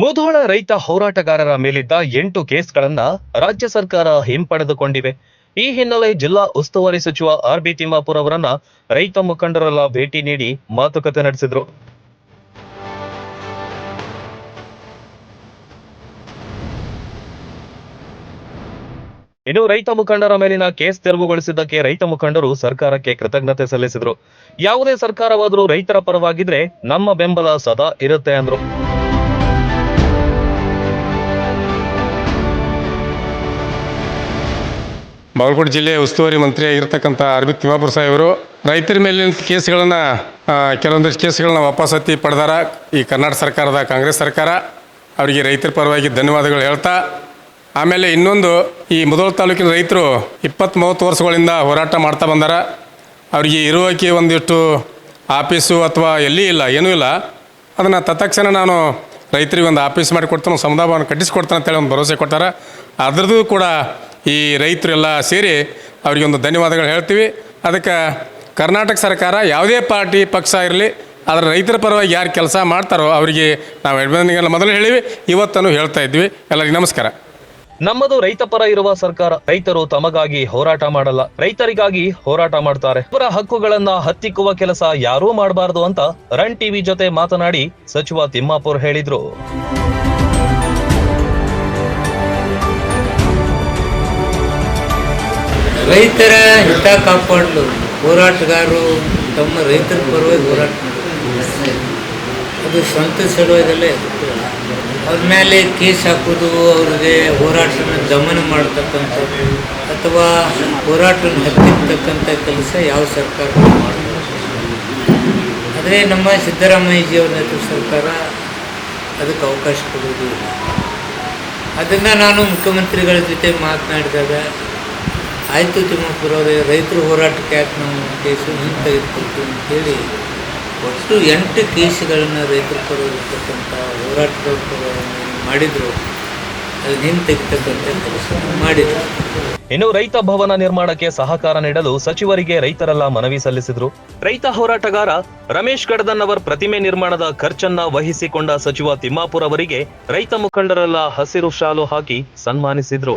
ಮುಧೋಳ ರೈತ ಹೋರಾಟಗಾರರ ಮೇಲಿದ್ದ ಎಂಟು ಕೇಸ್ಗಳನ್ನ ರಾಜ್ಯ ಸರ್ಕಾರ ಹಿಂಪಡೆದುಕೊಂಡಿವೆ. ಈ ಹಿನ್ನೆಲೆ ಜಿಲ್ಲಾ ಉಸ್ತುವಾರಿ ಸಚಿವ ಆರ್ ಬಿ ತಿಮ್ಮಾಪುರ್ ಅವರನ್ನ ರೈತ ಮುಖಂಡರೆಲ್ಲ ಭೇಟಿ ನೀಡಿ ಮಾತುಕತೆ ನಡೆಸಿದ್ರು. ಇನ್ನು ರೈತ ಮುಖಂಡರ ಮೇಲಿನ ಕೇಸ್ ತೆರವುಗೊಳಿಸಿದ್ದಕ್ಕೆ ರೈತ ಮುಖಂಡರು ಸರ್ಕಾರಕ್ಕೆ ಕೃತಜ್ಞತೆ ಸಲ್ಲಿಸಿದ್ರು. ಯಾವುದೇ ಸರ್ಕಾರವಾದರೂ ರೈತರ ಪರವಾಗಿದ್ರೆ ನಮ್ಮ ಬೆಂಬಲ ಸದಾ ಇರುತ್ತೆ ಅಂದ್ರು. ಬಾಗಲಕೋಟೆ ಜಿಲ್ಲೆಯ ಉಸ್ತುವಾರಿ ಮಂತ್ರಿ ಆಗಿರ್ತಕ್ಕಂಥ ಅರವಿಂದ್ ತಿಮ್ಮಾಪುರ ಸಾಹೇಬರು ರೈತರ ಮೇಲಿನ ಕೇಸ್ಗಳನ್ನು ಕೆಲವೊಂದಷ್ಟು ಕೇಸ್ಗಳನ್ನ ವಾಪಸ್ ಹತ್ತಿ ಪಡೆದಾರ. ಈ ಕರ್ನಾಟಕ ಸರ್ಕಾರದ ಕಾಂಗ್ರೆಸ್ ಸರ್ಕಾರ, ಅವರಿಗೆ ರೈತರ ಪರವಾಗಿ ಧನ್ಯವಾದಗಳು ಹೇಳ್ತಾ, ಆಮೇಲೆ ಇನ್ನೊಂದು, ಈ ಮುದೋಳ ತಾಲೂಕಿನ ರೈತರು ಇಪ್ಪತ್ತು ಮೂವತ್ತು ವರ್ಷಗಳಿಂದ ಹೋರಾಟ ಮಾಡ್ತಾ ಬಂದಾರ. ಅವರಿಗೆ ಇರುವಕ್ಕೆ ಒಂದಿಷ್ಟು ಆಫೀಸು ಅಥವಾ ಎಲ್ಲಿ ಇಲ್ಲ, ಏನೂ ಇಲ್ಲ. ಅದನ್ನು ತತ್ಕ್ಷಣ ನಾನು ರೈತರಿಗೆ ಒಂದು ಆಫೀಸ್ ಮಾಡಿ ಕೊಡ್ತಾನೆ ಒಂದು ಸಮುದಾಯವನ್ನು ಕಟ್ಟಿಸ್ಕೊಡ್ತಾನೆ ಅಂತೇಳಿ ಒಂದು ಭರವಸೆ ಕೊಟ್ಟಾರ ಅದ್ರದ್ದು ಕೂಡ ಈ ರೈತರೆಲ್ಲ ಸೇರಿ ಅವರಿಗೆ ಒಂದು ಧನ್ಯವಾದಗಳು ಹೇಳ್ತೀವಿ. ಅದಕ್ಕೆ ಕರ್ನಾಟಕ ಸರ್ಕಾರ ಯಾವುದೇ ಪಾರ್ಟಿ ಪಕ್ಷ ಇರಲಿ, ಅದರ ರೈತರ ಪರವಾಗಿ ಯಾರು ಕೆಲಸ ಮಾಡ್ತಾರೋ ಅವರಿಗೆ ನಾವು ಅಭಿನಂದನೆಗಳನ್ನ ಮೊದಲು ಹೇಳಿವಿ, ಇವತ್ತನ್ನು ಹೇಳ್ತಾ ಇದ್ವಿ. ಎಲ್ಲರಿಗೂ ನಮಸ್ಕಾರ. ನಮ್ಮದು ರೈತ ಪರ ಇರುವ ಸರ್ಕಾರ, ರೈತರು ತಮಗಾಗಿ ಹೋರಾಟ ಮಾಡಲ್ಲ, ರೈತರಿಗಾಗಿ ಹೋರಾಟ ಮಾಡ್ತಾರೆ. ಅವರ ಹಕ್ಕುಗಳನ್ನ ಹತ್ತಿಕ್ಕುವ ಕೆಲಸ ಯಾರೂ ಮಾಡಬಾರದು ಅಂತ ರನ್ ಟಿವಿ ಜೊತೆ ಮಾತನಾಡಿ ಸಚಿವ ತಿಮ್ಮಾಪುರ್ ಹೇಳಿದ್ರು. ರೈತರ ಹಿತ ಕಾಪಾಡಲು. ಹೋರಾಟಗಾರರು ತಮ್ಮ ರೈತರ ಪರವಾಗಿ ಹೋರಾಟ ಅದು ಸ್ವಂತ ಸಲುವಾಗಲ್ಲೇ ಅವ್ರ ಮೇಲೆ ಕೇಸ್ ಹಾಕೋದು, ಅವ್ರಿಗೆ ಹೋರಾಟನ ದಮನ ಮಾಡ್ತಕ್ಕಂಥದ್ದು ಅಥವಾ ಹೋರಾಟನ ಹತ್ತಿರ್ತಕ್ಕಂಥ ಕೆಲಸ ಯಾವ ಸರ್ಕಾರ ಮಾಡ್ತಾರೆ ಆದರೆ ನಮ್ಮ ಸಿದ್ದರಾಮಯ್ಯಜಿಯವ್ರ ನೇತೃತ್ವ ಸರ್ಕಾರ ಅದಕ್ಕೆ ಅವಕಾಶ ಕೊಡೋದು ಅದನ್ನು ನಾನು ಮುಖ್ಯಮಂತ್ರಿಗಳ ಜೊತೆ ಮಾತನಾಡಿದಾಗ ಆಯಿತು ತಿಮ್ಮಪ್ಪುರ ಅವರೇ, ರೈತರ ಹೋರಾಟಕ್ಕೆ ಯಾಕೆ ನಾವು ಕೇಸು ತೆಗೆದುಕೊಳ್ತೀವಿ ಅಂತೇಳಿ ಒಟ್ಟು ಎಂಟು ಕೇಸುಗಳನ್ನು ರೈತರ ಪರ ಇರ್ತಕ್ಕಂಥ ಹೋರಾಟಗಳ ಮಾಡಿದರು. ಅದನ್ನ ಮಾಡಿದರು. ಇನ್ನು ರೈತ ಭವನ ನಿರ್ಮಾಣಕ್ಕೆ ಸಹಕಾರ ನೀಡಲು ಸಚಿವರಿಗೆ ರೈತರೆಲ್ಲ ಮನವಿ ಸಲ್ಲಿಸಿದ್ರು. ರೈತ ಹೋರಾಟಗಾರ ರಮೇಶ್ ಗಡದನ್ ಅವರ ಪ್ರತಿಮೆ ನಿರ್ಮಾಣದ ಖರ್ಚನ್ನ ವಹಿಸಿಕೊಂಡ ಸಚಿವ ತಿಮ್ಮಾಪುರ ಅವರಿಗೆ ರೈತ ಮುಖಂಡರೆಲ್ಲ ಹಸಿರು ಶಾಲು ಹಾಕಿ ಸನ್ಮಾನಿಸಿದ್ರು.